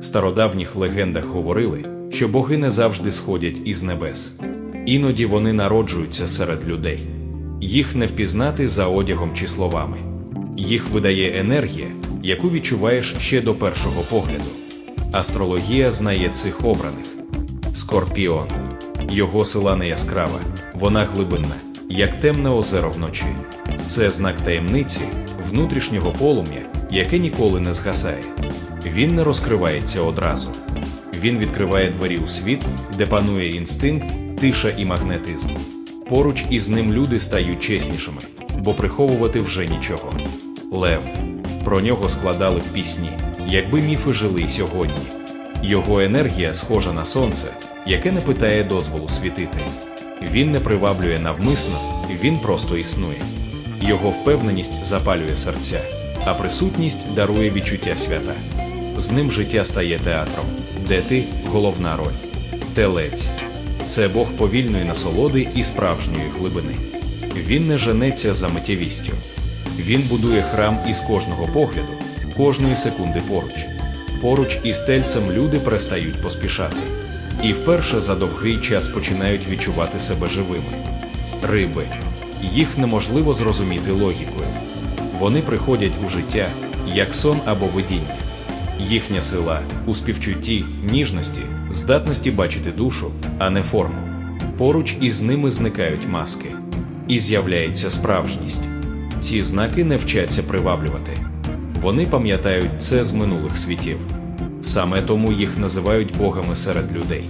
стародавніх легендах говорили, що боги не завжди сходять із небес. Іноді вони народжуються серед людей. Їх не впізнати за одягом чи словами. Їх видає енергія, яку відчуваєш ще до першого погляду. Астрологія знає цих обраних. Скорпіон. Його сила не яскрава, вона глибинна, як темне озеро вночі. Це знак таємниці, внутрішнього полум'я, яке ніколи не згасає. Він не розкривається одразу. Він відкриває двері у світ, де панує інстинкт, тиша і магнетизм. Поруч із ним люди стають чеснішими, бо приховувати вже нічого. Лев. Про нього складали б пісні, якби міфи жили сьогодні. Його енергія схожа на сонце, яке не питає дозволу світити. Він не приваблює навмисно, він просто існує. Його впевненість запалює серця, а присутність дарує відчуття свята. З ним життя стає театром, де ти головна роль. Телець це Бог повільної насолоди і справжньої глибини. Він не женеться за миттєвістю. Він будує храм із кожного погляду, кожної секунди поруч. Поруч із тельцем люди перестають поспішати. І вперше за довгий час починають відчувати себе живими. Риби. Їх неможливо зрозуміти логікою. Вони приходять у життя як сон або видіння. Їхня сила у співчутті, ніжності, здатності бачити душу, а не форму. Поруч із ними зникають маски, і з'являється справжність. Ці знаки не вчаться приваблювати. Вони пам'ятають це з минулих світів. Саме тому їх називають богами серед людей.